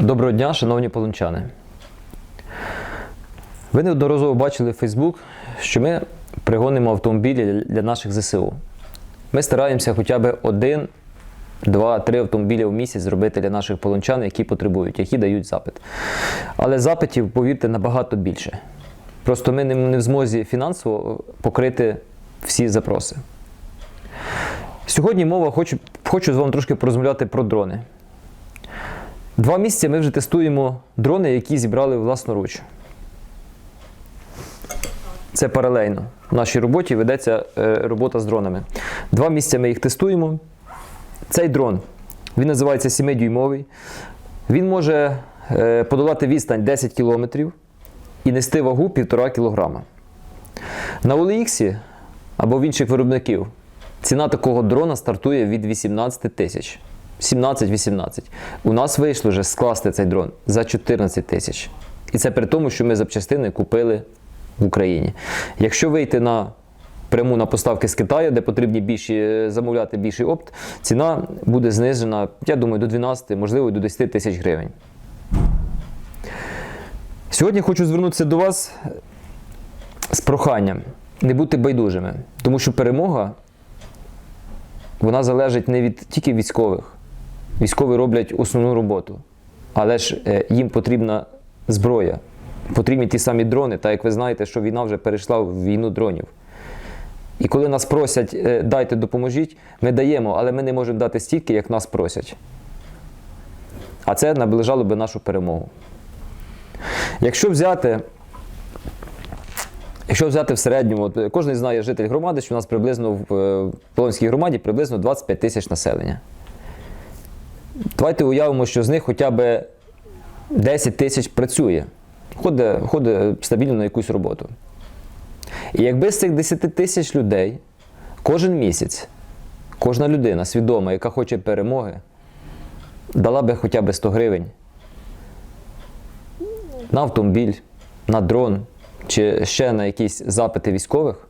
Доброго дня, шановні полончани. Ви неодноразово бачили в Facebook, що ми пригонимо автомобілі для наших ЗСУ. Ми стараємося хоча б один, два, три автомобілі в місяць зробити для наших полончан, які потребують, які дають запит. Але запитів, повірте, набагато більше. Просто ми не в змозі фінансово покрити всі запроси. Сьогодні мова хочу, хочу з вами трошки порозмовляти про дрони. Два місяці ми вже тестуємо дрони, які зібрали власноруч. Це паралельно. В нашій роботі ведеться е, робота з дронами. Два місяці ми їх тестуємо. Цей дрон він називається 7-дюймовий. Він може е, подолати відстань 10 км і нести вагу 1,5 кг. На OLX або в інших виробників ціна такого дрона стартує від 18 тисяч. 17-18. У нас вийшло вже скласти цей дрон за 14 тисяч. І це при тому, що ми запчастини купили в Україні. Якщо вийти на пряму на поставки з Китаю, де потрібні більші, замовляти більший опт, ціна буде знижена, я думаю, до 12, можливо, до 10 тисяч гривень. Сьогодні хочу звернутися до вас з проханням не бути байдужими, тому що перемога вона залежить не від тільки військових. Військові роблять основну роботу, але ж е, їм потрібна зброя, потрібні ті самі дрони, так як ви знаєте, що війна вже перейшла в війну дронів. І коли нас просять е, дайте допоможіть, ми даємо, але ми не можемо дати стільки, як нас просять. А це наближало би нашу перемогу. Якщо взяти Якщо взяти в середньому, кожен знає житель громади, що у нас приблизно в е, Полонській громаді приблизно 25 тисяч населення. Давайте уявимо, що з них хоча б 10 тисяч працює, ходить, ходить стабільно на якусь роботу. І якби з цих 10 тисяч людей кожен місяць, кожна людина свідома, яка хоче перемоги, дала би хоча б 100 гривень на автомобіль, на дрон чи ще на якісь запити військових,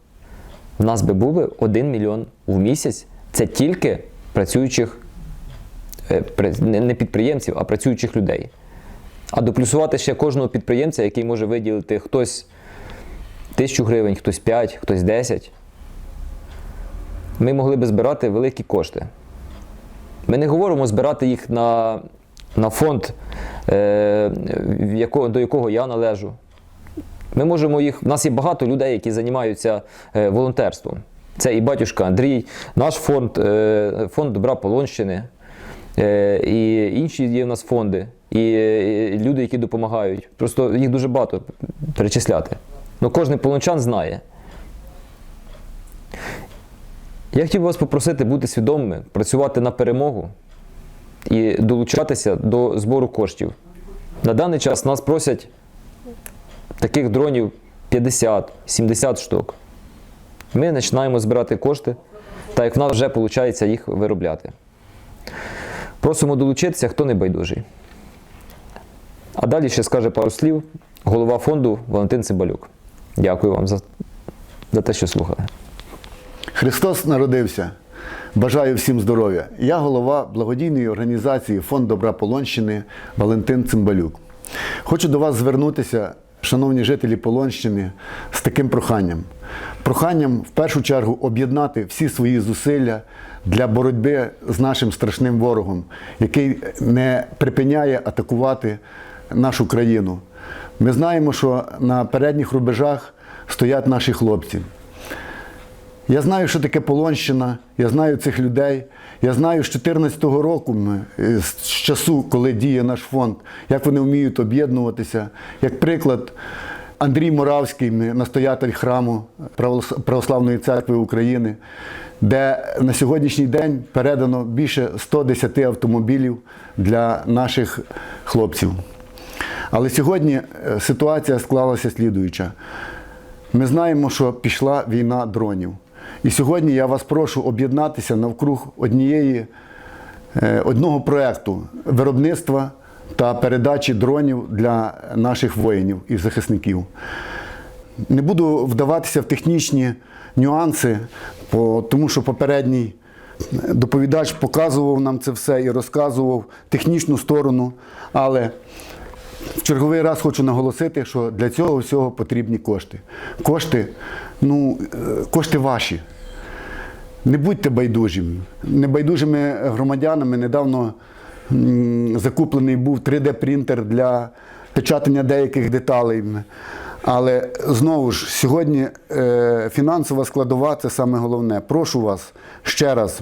в нас би був би 1 мільйон в місяць. Це тільки працюючих не не підприємців, а працюючих людей. А доплюсувати ще кожного підприємця, який може виділити хтось тисячу гривень, хтось 5, хтось 10, ми могли би збирати великі кошти. Ми не говоримо збирати їх на, на фонд, е, якого, до якого я належу. Ми можемо їх. У нас є багато людей, які займаються е, волонтерством. Це і батюшка Андрій, наш фонд, е, фонд Добра Полонщини, е, і інші є в нас фонди, і, е, люди, які допомагають. Просто їх дуже багато перечисляти. Ну, кожен полончан знає. Я хотів би вас попросити бути свідомими, працювати на перемогу і долучатися до збору коштів. На даний час нас просять таких дронів 50-70 штук. Ми починаємо збирати кошти, так як в нас вже виходить їх виробляти. Просимо долучитися, хто не байдужий. А далі ще скаже пару слів голова фонду Валентин Цимбалюк. Дякую вам за, за те, що слухали. Христос народився. Бажаю всім здоров'я. Я голова благодійної організації Фонд Добра Полонщини Валентин Цимбалюк. Хочу до вас звернутися, шановні жителі Полонщини, з таким проханням. Проханням в першу чергу об'єднати всі свої зусилля для боротьби з нашим страшним ворогом, який не припиняє атакувати нашу країну. Ми знаємо, що на передніх рубежах стоять наші хлопці. Я знаю, що таке Полонщина, я знаю цих людей. Я знаю з 2014 року, ми, з часу, коли діє наш фонд, як вони вміють об'єднуватися. Як приклад, Андрій Моравський, настоятель храму Православної церкви України, де на сьогоднішній день передано більше 110 автомобілів для наших хлопців. Але сьогодні е, ситуація склалася слідуюча. Ми знаємо, що пішла війна дронів. І сьогодні я вас прошу об'єднатися навкруг однієї, е, одного проєкту виробництва та передачі дронів для наших воїнів і захисників. Не буду вдаватися в технічні нюанси, тому що попередній доповідач показував нам це все і розказував технічну сторону, але в черговий раз хочу наголосити, що для цього всього потрібні кошти. Кошти, ну, е, кошти ваші. Не будьте байдужими. Небайдужими громадянами недавно закуплений був 3D-принтер для печатання деяких деталей. Але знову ж, сьогодні е, фінансова складова це саме головне. Прошу вас ще раз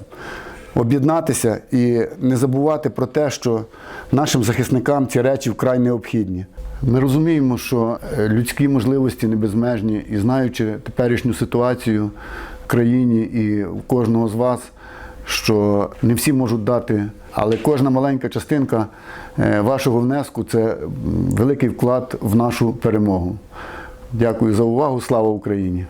об'єднатися і не забувати про те, що нашим захисникам ці речі вкрай необхідні. Ми розуміємо, що е, людські можливості не безмежні, і знаючи теперішню ситуацію в країні і у кожного з вас, що не всі можуть дати, але кожна маленька частинка е, вашого внеску це великий вклад в нашу перемогу. Дякую за увагу. Слава Україні!